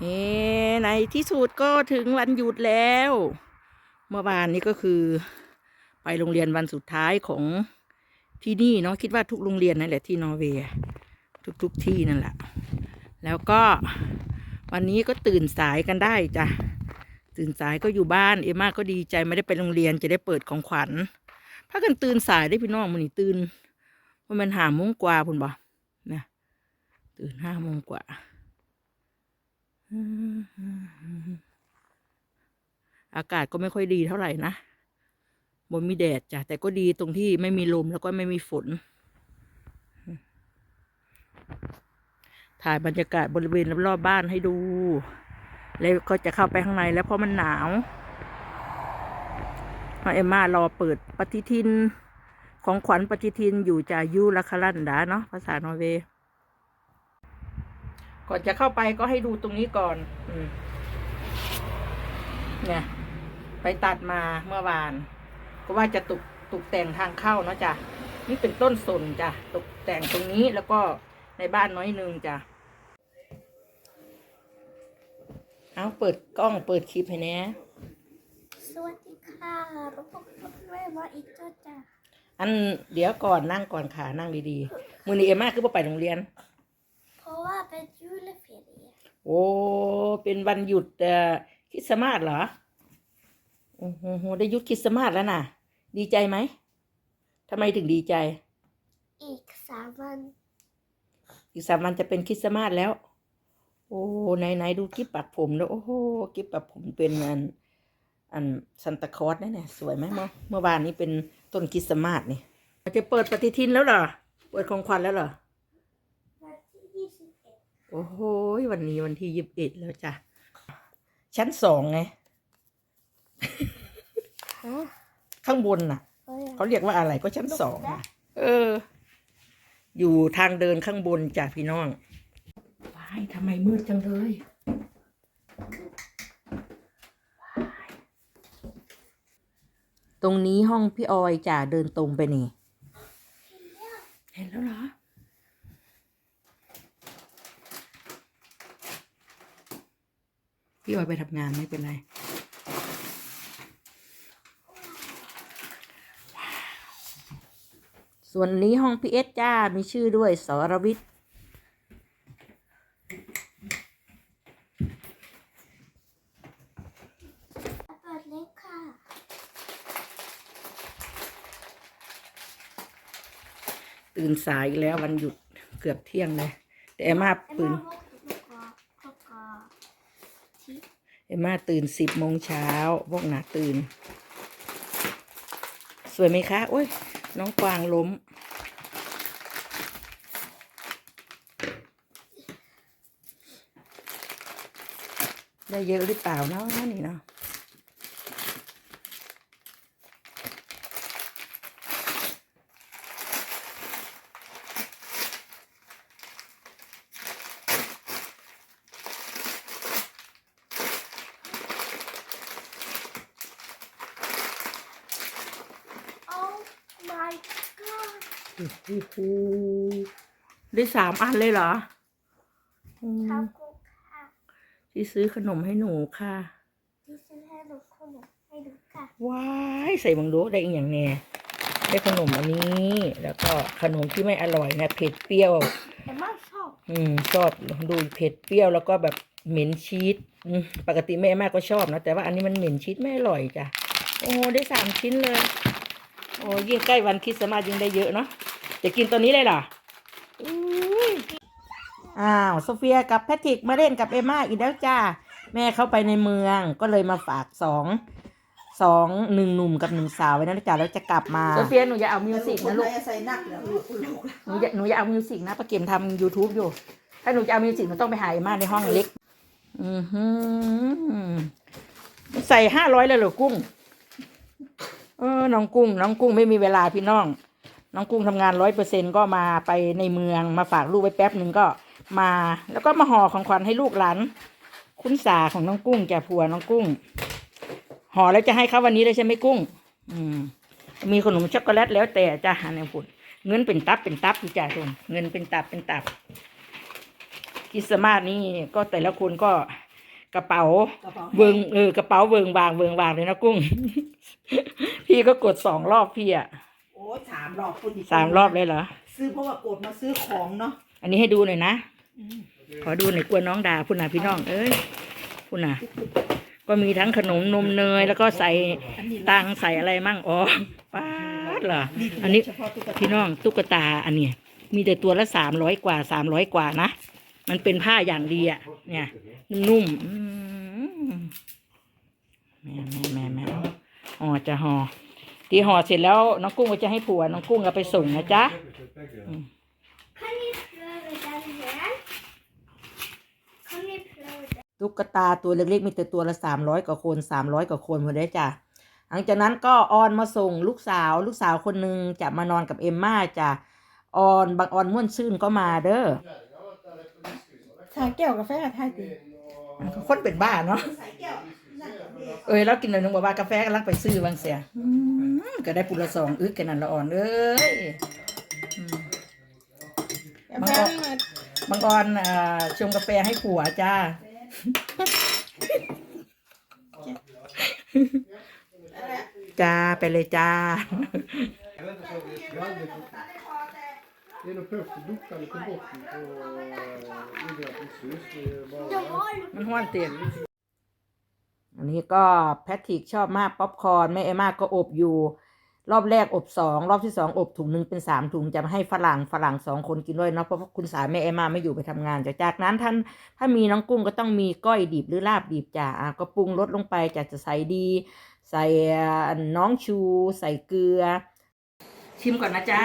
เฮ้ในที่สุดก็ถึงวันหยุดแล้ว เมื่อวานนี้ก็คือ ไปโรงเรียนวันสุดท้ายของที่นี่เนาะคิดว่าทุกโรงเรียนนั่นแหละที่นอร์เวย์ทุกๆที่นั่นแหละแล้วก็วันนี้ก็ตื่นสายกันได้จ้ะตื่นสายก็อยู่บ้านเอมมาก็ดีใจไม่ได้ไปโรงเรียนจะได้เปิดของขวัญพากันตื่นสายได้พี่น้องมันนี่ตื่นว่ามันหาโมงกว่าพุ่นบ่นะตื่นห้าโมงกว่า อากาศก็ไม่ค่อยดีเท่าไหร่นะบนมีแดดจ้ะ แต่ก็ดีตรงที่ไม่มีลมแล้วก็ไม่มีฝน ถ่ายบรรยากาศบริเวณรอบๆบ้านให้ดู แล้วก็จะเข้าไปข้างในแล้วเพราะมันหนาวเพราเอมมารอเปิดปฏิทิน ของขวัญปฏิทินอยู่จายูลาคาลันดาเนาะภาษานอร์เวย์ ก่อนจะเข้าไปก็ให้ดูตรงนี้ก่อน อืมเนี่ยไปตัดมาเมื่อวาน ก็ว่าจะตกตกแต่งทางเข้าเนาะจ้ะนี่เป็นต้นสนจ้ะตกแต่งตรงนี้แล้วก็ในบ้านน้อยหนึงจ้ะเอาเปิดกล้องเปิดคลิปให้แน่สวัสดีค่ะรบกวนด้วยว่าอีกเจ้าจ้ะอันเดี๋ยวก่อนนั่งก่อนขานั่งดีๆมือนี้เอมมาคือบ่ไปโรงเรียน เพราะว่าเป็นยูเลเฟียโอ้ เป็นวันหยุดเอ่อคริสต์มาสเหรอ โอ้โห ได้หยุดคริสต์มาสแล้วน่ะ ดีใจไหมทำไมถึงดีใจ อีกสามวัน อีกสามวันจะเป็นคริสต์มาสแล้ว โอ้ไหนไหนดูกิ๊บปักผมแล้วโอ้โหกิ๊บปักผมเป็นอัน อันซันตาคลอสเนี่ยเนี่ยสวยไหมเมื่อเมื่อวานนี้เป็นต้นคริสต์มาสนี่จะเปิดปฏิทินแล้วเหรอ เปิดของขวัญแล้วเหรอ วันที่ยี่สิบเอ็ด โอ้โหวันนี้วันที่ยี่สิบเอ็ดแล้วจ้ะ ชั้นสองไงฮะข้างบนน่ะเฮ้ยเขาเรียกว่าอะไรก็ชั้นสองอะเออ อยู่ทางเดินข้างบนจ้ะพี่น้องว้ายทำไมมืดจังเลยว้ายตรงนี้ห้องพี่ออยจ้ะเดินตรงไปนี่ เห็นแล้วเหรอ พี่ออยไปทำงานไม่เป็นไรส่วนนี้ห้องพีเอสจ้า มีชื่อด้วยสรวิทย์เปิดเล็กค่ะ ตื่นสายอีกแล้ววันหยุดเกือบเที่ยงเลย แต่เอมมาเอ็มตื่น มาว่าลูกกอลูกกอที่ เอ็มมาตื่นสิบโมงเช้าพวกหนาตื่น สวยไหมคะโอ้ย น้องกวางล้ม ได้เยอะหรือเปล่าเนาะนี่เนาะ โอ้ my god โอ้โหได้สามอันเลยเหรออืมขอบคุณค่ะที่ซื้อขนมให้หนูค่ะที่ซื้อให้ลูกขนมให้ดูค่ะว้ายใส่บังโดได้อีกอย่างแน่ได้ขนมอันนี้ แล้วก็ขนมที่ไม่อร่อยนะเผ็ดเปรี้ยวเอ็มมาชอบอืมชอบดูเผ็ดเปรี้ยวแล้วก็แบบเหม็นชีสอืมปกติแม่แม่ก็ชอบนะแต่ว่าอันนี้มันเหม็นชีสไม่อร่อยจ้ะโอ้ได้สามชิ้นเลยโอ้ยิ่งใกล้วันคริสต์มาสยิ่งได้เยอะเนาะจะกินตัวนี้เลยเหรออุ้ยอ้าวโซเฟียกับแพทริกมาเล่นกับเอมมาอีกแล้วจ้า แม่เข้าไปในเมืองก็เลยมาฝากสองสองหนึ่งหนุ่มกับหนึ่งสาวไว้นะจ้าแล้วจะกลับมาโซเฟียหนูอย่าเอามิวสิกนะลูกใส่นักแล้วลูกลูกหนูอย่าหนูอย่าเอามิวสิกนะประเกมทำ YouTube อยู่ ถ้าหนูจะเอามิวสิกหนูต้องไปหาไอ้มาในห้องเล็ก อือหือใส่ห้าร้อยเลยเหรอกุ้ง เออน้องกุ้ง น้องกุ้งไม่มีเวลาพี่น้อง น้องกุ้งทำงานร้อยเปอร์เซ็นก็มาไปในเมืองมาฝากลูกไว้แป๊บหนึ่งก็มา แล้วก็มาห่อของขวัญให้ลูกหลานคุณสาของน้องกุ้งแกผัวน้องกุ้งห่อแล้วจะให้เขาวันนี้เลยใช่ไหมกุ้ง อืม มีขนมช็อกโกแลตแล้วแต่จ้าอันนี้พูดเงินเป็นตับเป็นตับอยู่จ้าทุนเงินเป็นตับเป็นตับคริสต์มาสนี่ก็แต่ละคนก็กระเป๋ากระเป๋าเวิงเออกระเป๋าเวิงบางเวิงบางเลยนะกุ้ง พี่ก็กดสองรอบพี่อะโอ้สามรอบคุณสามรอบเลยเหรอ ซื้อเพราะว่ากดมาซื้อของเนาะ อันนี้ให้ดูหน่อยนะ ขอดูหน่อยกลัวน้องด่าพุ่นน่ะพี่น้อง เอ้ยพุ่นน่ะ ก็มีทั้งขนมนมเนยแล้วก็ใส่อันนี้ตังใส่อะไรมั่งอ๋อป้าดเหรอ อันนี้เฉพาะตุ๊กตาพี่น้องตุ๊กตาอันเนี้ยมีแต่ตัวละสามร้อยกว่าสามร้อยกว่านะ มันเป็นผ้าอย่างดีอะ เนี่ย นุ่มๆอืมแม่แม่แม่แม่ ห่อจะห่อที่ห่อเสร็จแล้วน้องกุ้งก็จะให้ผัวน้องกุ้งเอาไปส่งนะจ๊ะ Kan ni prøve den her? Kan ni prøve den? ตุ๊กตาตัวเล็กๆ มีแต่ตัวละสามร้อยกว่าคนสามร้อยกว่าคนหมดเลยจ้ะ หลังจากนั้นก็ออนมาส่งลูกสาว ลูกสาวคนหนึ่งจะมานอนกับเอมม่าจ้ะออนบางออนม่วนซื่นก็มาเด้อ ชาแก้วกาแฟไทยตีคนเป็นบ้าเนาะใส่แก้วนั่นกับ เบียร์เอ้ยแล้วกินหน่อยนึงบอกว่ากาแฟกำลังไปซื้อบางเสียอืมก็ได้ปุระสองอึกกันนั่นละอ่อนเอ้ยอืมกาแฟมาบางออนอ่าชงกาแฟให้ผัวจ้าจ้าไปเลยจ้า Det är nog perfekt att dukta lite botten på eh, idrottens hus. Det är bara... Jag har มันห้วนเตียน อันนี้ก็แพทริกชอบมากป๊อปคอร์นแม่เอมมาก็อบอยู่ รอบแรกอบสองรอบที่สองอบถุงหนึ่งเป็นสามถุงจะมาให้ฝรั่งฝรั่งสองคนกินด้วยเนาะเพราะว่าคุณสาแม่เอมมาไม่อยู่ไปทำงานจากจากนั้นท่านถ้ามีน้องกุ้งก็ต้องมีก้อยดิบหรือลาบดิบจ้ะอะก็ปรุงรสลงไปจะจะใส่ดี ใส่อ่าน้องชู ใส่เกลือ ชิมก่อนนะจ๊ะ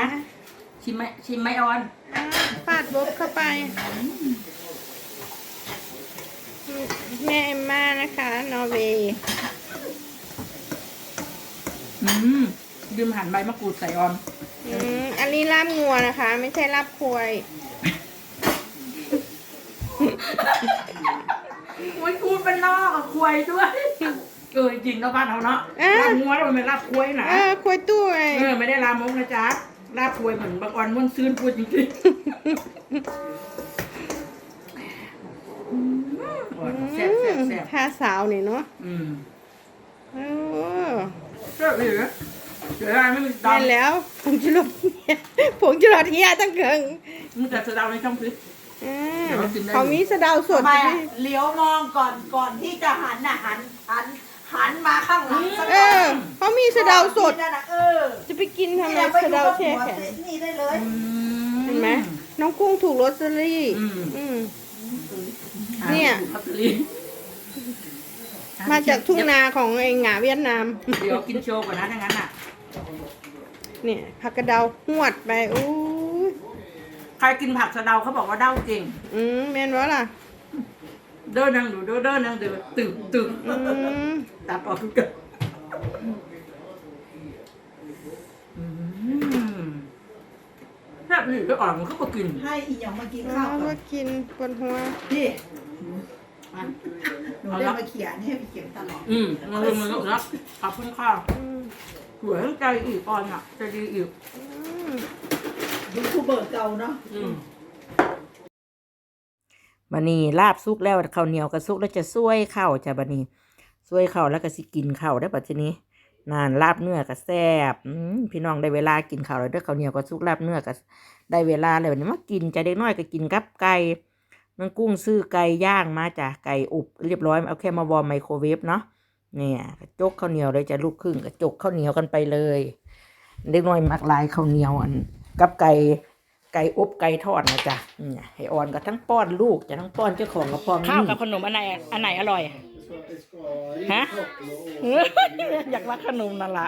ชิมไหมชิมไหมออนปาดบบเข้าไป แม่เอมมานะคะ นอร์เวย์อืมดื่มหั่นใบมะกรูดใส่ออนอืมอันนี้ลาบงัวนะคะ ไม่ใช่ลาบควายโอ้ยคูดเป็นนอกกับควายด้วยเออจริงๆเนาะบ้านเราเนาะลาบงัวเราไม่ลาบควายนะเออควายตู้ไงเออไม่ได้ลามกนะจ๊ะลาบควายเหมือนบางออนม่วนซื่นพูดจริงๆอืมอ่อน แซ่บแซ่บแซ่บท่าสาวนี่เนาะอืมโอ้แซ่บเลยเหรอเดี๋ยวอะไรไม่มีเห็นดำแล้วผงจุรสผงจุรสเฮียตั้งเกิงมีแต่สะเดาในช่องฟิตอ่าเดี๋ยวเรากินได้เขามีสะเดาสดทำไมอะเลี้ยวมองก่อนก่อนที่จะหันน่ะหันหันหันมาข้างหลังสักเออเขามีสะเดาสด นี่นะเออจะไปกินทำไมเนี่ยไปสะดูเดากับแช่หัวแข็งนี่ได้เลยเห็นไหมน้องกุ้งถูกลอตเตอรี่อืม อืม เนี่ย พัตลีมาจากทุ่งนาของไอ้หงาเวียดนาม เดี๋ยวกินโชว์ก่อนนะถ้างั้นอะ เนี่ยผักกระเดาหวดไปอู้ยใครกินผักสะเดาเขาบอกว่าเด้าเก่ง อืมแม่นวะล่ะ เดินนังดูเดินเดินนังดูตึงตึงอืมตัดออกทุกกันอืมแทบหนีก็อ่อนมันก็มากินให้อีหยองมากินอ๋ข้าวอก่อก็นกินปวดหัวนี่ อะหนูได้มาเขียนให้ไปเขียนตลอดอืมมันเลยมันแล้วนะขอบคุณค่ะอืมสวยใจอีกอ่อนอะใจดีอีกอืมยูทูบเบอร์เก่าเนาะอืมบันนี้ลาบซุกแล้วข้าวเหนียวกับซุกแล้วจะซวยข้าวจ้ะบันนี้ซวยข้าวแล้วก็สิกินข้าวได้ปัจจุนี้นานลาบเนื้อกับแซ่บอืมพี่น้องได้เวลากินข้าวแล้วเด้อข้าวเหนียวกับซุกลาบเนื้อกับได้เวลาแล้ววันนี้มากินใจเด็กน้อยก็กินกับไก่ น้องกุ้งซื้อไก่ย่างมาจ้ะไก่อบเรียบร้อยเอาแค่มาวอร์มไมโครเวฟเนาะเนี่ยกระจกข้าวเหนียวเลยจะลูกครึ่งกระจกข้าวเหนียวกันไปเลยเด็กน้อยมักหลายข้าวเหนียวอันกับไก่ไก่อบไก่ทอดนะจ๊ะเนี่ยให้อ่อนกับทั้งป้อนลูกจะทั้งป้อนเจ้าของกับป้อนข้าวกับขนมอันไหนอันไหนอร่อย Det ska Hä? in koppla och... อยากรักขนมนั่นละ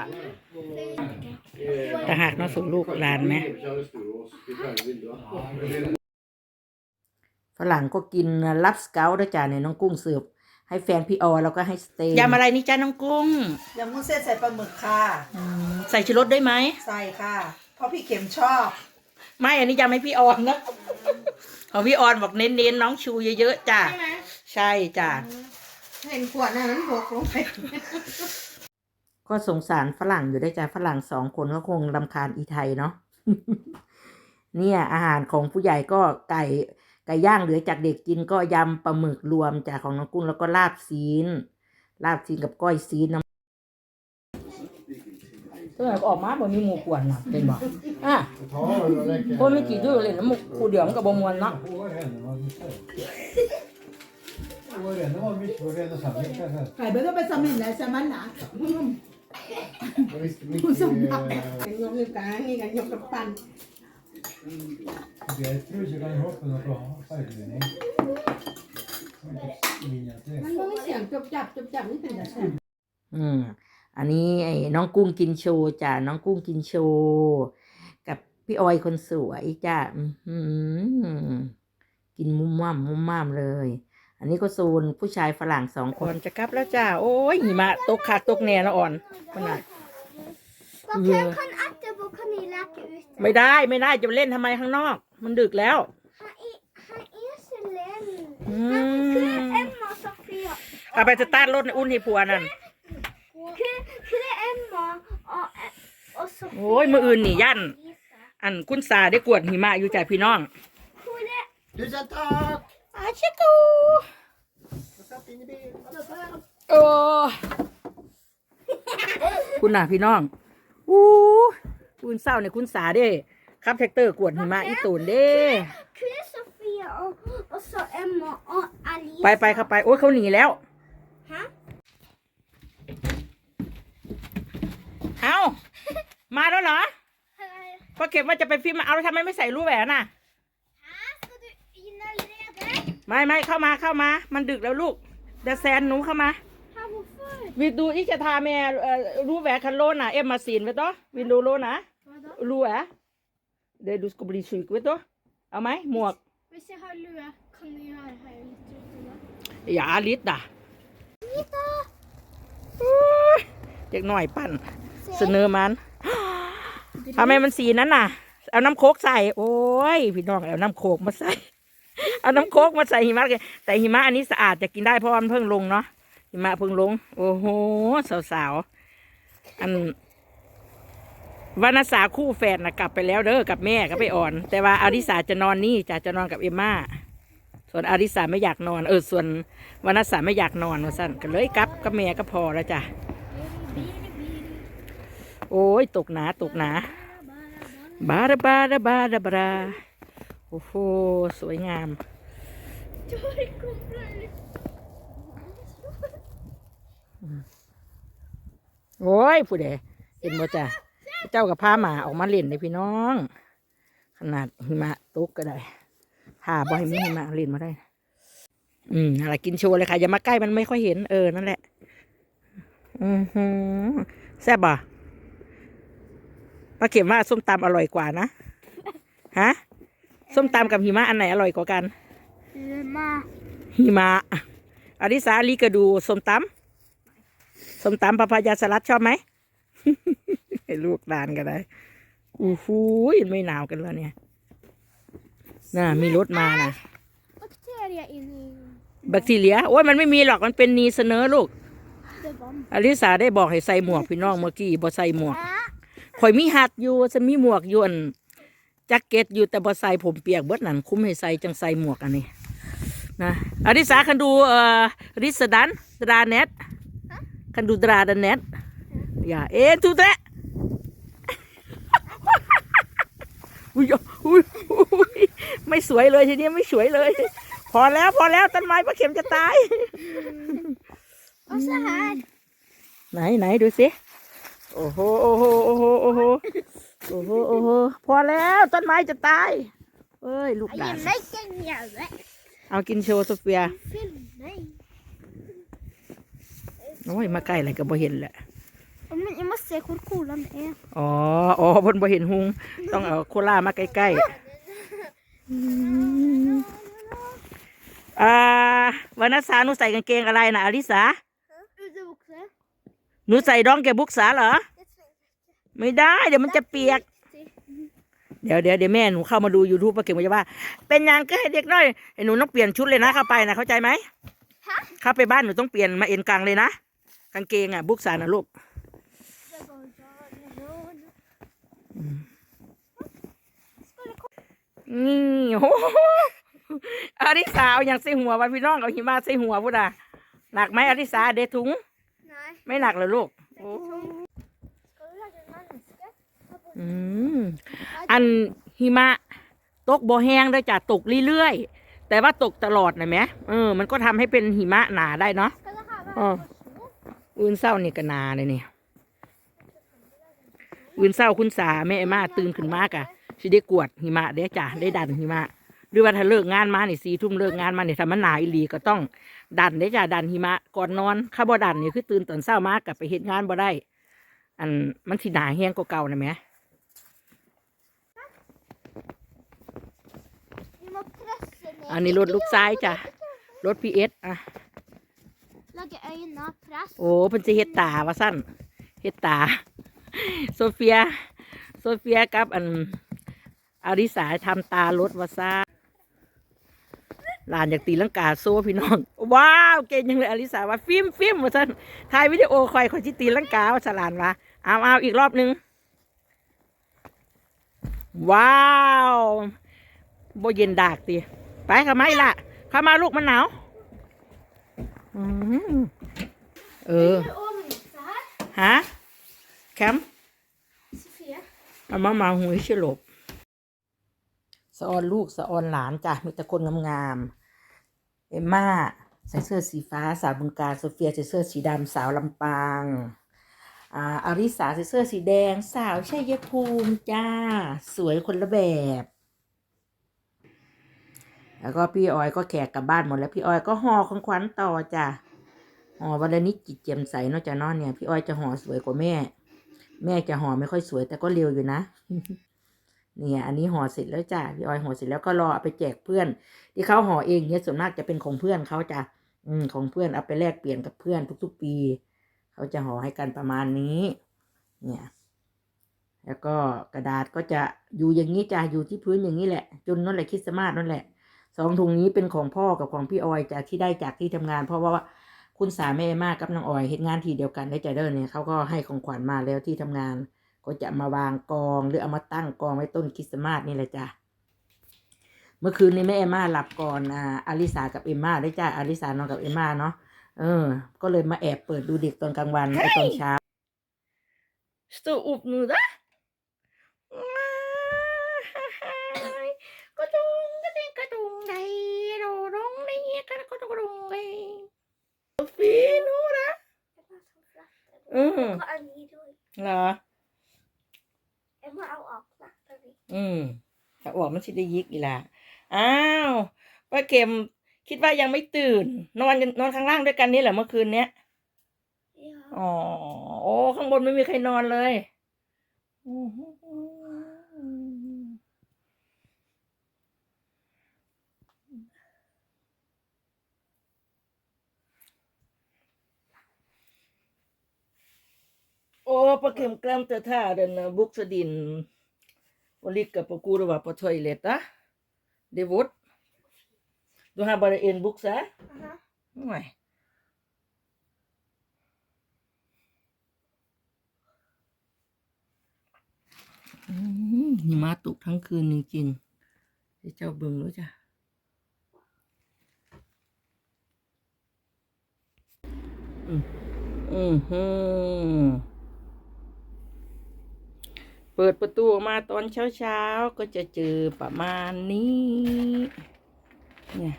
แต่หากน้องสู่ลูกหลานไหม ฝรั่งก็กินรับสเกลด้วยจ้ะเนี่ยน้องกุ้งเสิร์ฟให้แฟนพี่ออแล้วก็ให้สเตย์ยำอะไรนี่จ้าน้องกุ้งยำมุ้นเส้นใส่ปลาหมึกค่ะใส่ชูรสได้ไหมใส่ค่ะ เพราะพี่เข็มชอบ ไม่อันนี้ยำให้พี่ออนนะของพี่ออนบอกเน้นๆน้องชูเยอะๆจ้ะใช่ไหมใช่จ้ะเห็นขวดน่ะมันหกลงไปก็สงสารฝรั่งอยู่ได้วยจ้ะฝรั่งสองคนก็คงรำคาญอีไทยเนาะเนี่ยอาหารของผู้ใหญ่ก็ไก่ ก่ย่างเหลือจากเด็กกินก็ยำปลาหมึกรวมจากของน้องกุ้งแล้วก็ลาบซีน ลาบซีนกับก้อยซีนน้ำเออออกมาบ่มีหมูกวนนะเป็นบ่อะ Ta den och lägga... คนไม่กี่ดื้อเลยนะหมูกูเดี๋ยวมันกับบมวนเนาะ Åren var mycket på rena samlingar. Kai bado pa sa min la sa man na. Jag visste mycket... eh, เป็นยกนิ้วกลางนี่กันยกกับปั้น Det tror jag kan hoppa något bra. Färglinje. Linje มันบ่มีเสียงจบจับจบจับนี่เป็นแต่แซ่บอืม อันนี้ไอ้น้องกุ้งกินโชว์จ้ะน้องกุ้งกินโชว์กับพี่ออยคนสวยจ้ะอื้อหือกินมุมม่ามมุมม่ามเลย อันนี้ก็โซนผู้ชายฝรั่งสองคนจะกลับแล้วจ้าโอ้ยหิมะตกขาดตกแน่ละอ่อนขนาด Vad Ja. kan Attebo kan ni leka ute? ไม่ได้ไม่ได้จะไปเล่นทำไมข้างนอก มันดึกแล้ว Han är, han är så länn. Mm. Han skulle Emma och Sofia. เอาไปสตาร์ทรถในอุ่นให้ผัวนั่น Skulle, skulle Emma och, och Sofia โอ้ยมืออื่นนี่ยัน Lisa. อันคุณสาได้กวดหิมะอยู่จ้ะพี่น้อง Skulle, Tusen tack! อาชิกู Jag satt in i bilen. Vad är det? โอ้ คุณน่ะพี่น้องอู้ คุณเศร้าเนี่ยคุณสาเด้ขับแท็กเตอร์กวดหิมะอีตูนเด้ skulle Sofia och, och så Emma och Alice. ไปไปเข้าไป โอ้ยเขาหนีแล้ว Ha? เอามาแล้วเหรอพอเก็บว่าจะไปฟิล์มมาเอาแล้วทำไมไม่ใส่รูแหวนน่ะ Här ska du in allerede. ไม่ไม่เข้ามาเข้ามา มันดึกแล้วลูกเดยวแซนหนูเข้ามา Här, varför? วิดูอีกจะทาแม่เอ่อรูแหวนคันโลน่ะ เอ็มมาซีนไว้ตัววิดูโลนะ Vadå? รูแหวนเดี๋ยวดูสกบรีสุยไว้ตัวเอาไหมหมวก Hvis jag har lue, kan du göra här lite ute då? อย่าอาลิสด่ะ Titta! เด็กหน่อยปั่น Se. เสนอมันทำไมมันสีนั้นน่ะ เอาน้ำโคกใส่ โอ้ยพี่น้องเอาน้ำโคกมาใส่ เอาน้ำโคกมาใส่หิมะกันแต่หิมะอันนี้สะอาดจะกินได้เพราะว่ามันเพิ่งลงเนาะหิมะเพิ่งลง โอ้โหสาวๆอัน วานาสาคู่แฝดนะกลับไปแล้วเด้อกับแม่ก็ไปอ่อน แต่ว่าอาริสาจะนอนนี่จะจะนอนกับเอมม่าส่วนอาริสาไม่อยากนอนเออส่วนวานาสาไม่อยากนอนว่าสั้นก็เลยกลับกับแม่ก็พอแล้วจ้ะโอ้ยตกหนาตกหนาบาราบาราบาราบาราโอ้โหสวยงามโอ้ยผู้ใดเห็นบ่จ้ะ เจ้ากับพาหมาออกมาเล่นเลยพี่น้อง ขนาดหิมะตกก็ได้ถ้าบ่ให้มีหิมะเล่นมาได้ อืมอะไรกินโชว์เลยค่ะ อย่ามาใกล้มันไม่ค่อยเห็นเออนั่นแหละ อือหือแซ่บบ่ป้าเข็มว่าส้มตำอร่อยกว่านะ ฮะ ส้มตำกับหิมะอันไหนอร่อยกว่ากัน Emma. หิมะอริสาลีกระดูส้มตำส้มตำปะพายาสลัดชอบไหม ให้ลูกดานก็ได้อู้หูยไม่หนาวกันแล้วเนี่ย น่ะมีรถมานะ Bakterier inne i แบคทีเรียโอ้ยมันไม่มีหรอกมันเป็นนีเสนอลูก det vann. อลิสาได้บอกให้ใส่หมวกพี่น้องเมื่อกี้บ่ใส่หมวก ข่อยมีหัดอยู่จะมีหมวกอยอั่นแจ็คเก็ตอยู่แต่บ่ใส่ผมเปียกเบิดนั่นคุ้มให้ใส่จังใส่หมวกอันนี้นะอริสาคันดูเอ่อริสดันดราเน็ตคันดูดราดันเน็ตอย่าเอ็นทุเตะ อุ้ยอุ้ยอุ้ยไม่สวยเลยทีนี้ไม่สวยเลย พอแล้วพอแล้วต้นไม้พระเข็มจะตาย Och så här. ไหนไหนดูสิโอ้โหโอ้โหโอ้โหโอ้โหโอ้โหโอ้โหพอแล้วต้นไม้จะตายเอ้ยลูกหลาน Jag lägger ner det. เอากินโชว์โซเฟีย Film mig. โอ้ยมาใกล้อะไรก็บ่เห็นแหละ Men jag måste se hur cool han är. อ๋ออ๋อบนบ่เห็นหุง ต้องเอาโคล่ามาใกล้ๆอืมอ่าวันนัสสาหนูใส่กางเกงอะไรนะอลิสา Du också? หนูใส่ดองแกบุกษาเหรอ ไม่ได้ เดี๋ยวมันจะเปียก เดี๋ยวเดี๋ยวเดี๋ยวแม่หนูเข้ามาดู YouTube ป้าเก่งมันจะว่า เป็นยังก็ให้เด็กน้อยไอ้หนูต้องเปลี่ยนชุดเลยนะเข้าไปนะเข้าใจไหมเข้าไปบ้านหนูต้องเปลี่ยนมาเอ็นกลางเลยนะกางเกงอะบุกษานะลูก นี่โอ้โหอาริสาเอาอย่างใส่หัววันพี่น้องเอาหิมะใส่หัวพุดาหนักไหมอาริสาเดดถุง Nej. ไม่หนักเหรอลูก Ska du laga en menneske? อืมอันหิมะตกบ่แห้งได้จ้ะตกเรื่อยๆ แต่ว่าตกตลอดนะแหมเออ มันก็ทำให้เป็นหิมะหนาได้เนาะ Skal det her være Å. på sno? อื่นเศร้านี่ก็หนาเลยเนี่ย อื่นเศร้าคุณสาแม่ไอ้มาตื่นขึ้นมากะสิได้กวดหิมะเด้จ้ะได้ดันหิมะหรือว่าถ้าเลิกงานมานี่สี่ทุ่มเลิกงานมานี่ถ้ามันหนาอีหลีก็ต้องดันได้จ้ะดันหิมะก่อนนอนข้าบ่ดันนี่คือตื่นตอนเช้ามากกับไปเฮ็ดงานบ่ได้ อันมันสิหนาแห้งกว่าเก่านะแหม่ Vi må presse ned. อันนี้รถลูกซ้ายจ้ะรถพีเอสอะ Lage øyne, press. โอ้เพิ่นสิเฮ็ดตาว่าสั้นเฮ็ดตา โซเฟีย โซเฟียกับอันอาริสาทำตารถว่าซ่าหลานอยากตีลังกาโซ่พี่น้อง ว้าวเก่งยังเลยอาริสาว่าฟิล์มฟิล์มว่าสั้นถ่ายวิดีโอคอยคอยจิตีลังกาว่าสลานว่าเอาเอาอีกรอบหนึง ว้าวโบเย็นดากตีไปเข้ามาอีละเข้ามาลูกมันหนาวอืมเออ Ovnisse her. ฮะ แคมป์ Sofie. เอามามาหุยฉลบสะออนลูกสะออนหลานจ้ะมีแต่คนงามๆเอมม่าใส่เสื้อสีฟ้าสาวบึงการโซเฟียใส่เสื้อสีดำสาวลำปางอ่าอาริสาใส่เสื้อสีแดงสาวชัยภูมิจ้า สวยคนละแบบ แล้วก็พี่ออยก็แขกกลับบ้านหมดแล้วพี่ออยก็ห่อของขวัญต่อจ้ะห่อวันละนิดจิตเจียมใสเนอกจากนอนเนี่ยพี่ออยจะห่อสวยกว่าแม่ แม่จะห่อไม่ค่อยสวย แต่ก็เร็วอยู่นะเนี่ยอันนี้ห่อเสร็จแล้วจ้ะพี่ออยห่อเสร็จแล้วก็รอเอาไปแจกเพื่อน ที่เขาห่อเองเนี่ยส่วนมากจะเป็นของเพื่อนเขาจ้ะอืมของเพื่อนเอาไปแลกเปลี่ยนกับเพื่อนทุกๆปี เขาจะห่อให้กันประมาณนี้ เนี่ย แล้วก็กระดาษก็จะอยู่อย่างนี้จ้ะอยู่ที่พื้นอย่างนี้แหละ จนนั่นแหละคริสต์มาสนั่นแหละสองถุงนี้เป็นของพ่อกับของพี่ออยจากที่ได้จากที่ทำงาน เพราะว่า คุณสาแม่มากกับน้องออยเห็นงานทีเดียวกันได้จเดินเนี่ยเขาก็ให้ของขวัญมาแล้วที่ทำงาน ก็จะมาวางกอง หรือเอามาตั้งกองไว้ต้นคริสต์มาสนี่แหละจ้ะเมื่อคืนนี้แม่เอมม่าหลับก่อนอ่าอาริสากับเอมม่าได้จ้ะอาริสานอนกับเอมม่าเนาะเออ ก็เลยมาแอบเปิดดูเด็กตอนกลางวันไอตอนเช้า Stå upp nu Mm. Hva er ny ord? เหรอ Jeg må også åpne. fordi อืมถ้าออกมันสิได้ยิกอีหละอ้าวป้าเข็มคิดว่ายังไม่ตื่น นอนนอนข้างล่างด้วยกันนี่แหละเมื่อคืนเนี้ย Ja. อ๋อโอ้ข้างบนไม่มีใครนอนเลยโอ้ปะเข็มกล้ามเตอท่าเดินบุกสดินวลิกกับปะกูระว่าปะถอยเลตอะ เดวดดูฮาบาร์เอ็นบุกซะ Aha. ไม่อืมหิมะตกทั้งคืนจริงๆเดี๋ยวเจ้าเบิ่งรู้จ้ะอืมอืมฮึเปิดประตูออกมาตอนเช้าๆ ก็จะเจอประมาณนี้ เนี่ย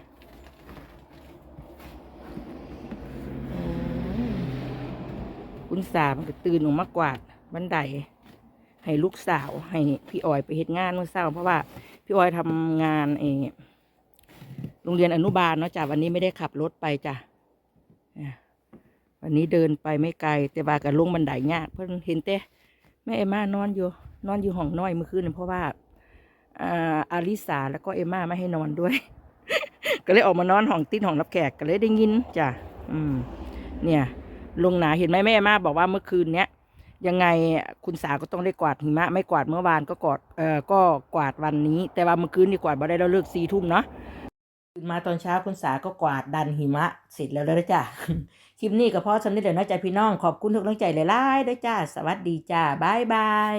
คุณสามันก็ตื่นออกมากวาดบันได ให้ลูกสาวให้พี่ออยไปเฮ็ดงานเมื่อเช้าเพราะว่า พี่ออยทำงานเองโรงเรียนอนุบาลเนาะจ้ะวันนี้ไม่ได้ขับรถไปจ้ะวันนี้เดินไปไม่ไกล แต่ว่าก็ลงบันไดยากเพิ่นเห็นแต่ แม่เอม่านอนอยู่ นอนอยู่ห้องน้อยเมื่อคืนเพราะว่าอ่าอาริสาแล้วก็เอม่าไม่ให้นอนด้วย ก็เลยออกมานอนห้องติดห้องรับแขกก็เลยได้ยินจ้ะอืม เนี่ย ลงหนาเห็นไหมแม่มาบอกว่าเมื่อคืนเนี้ยยังไงคุณสาก็ต้องได้กวาดหิมะ ไม่กวาดเมื่อวานก็กวาดเอ่อก็กวาดวันนี้ แต่ว่าเมื่อคืนนี่กวาดบ่ได้แล้วเลิกสี่ทุ่มเนาะตื่นมาตอนเช้าคุณสาก็กวาดดันหิมะเสร็จแล้วแล้วจ้ะ คลิปนี้ก็พอสำเร็จแล้วนะจ๊ะพี่น้อง ขอบคุณทุกกำลังใจหลายๆด้วยจ้า สวัสดีจ้าบายบาย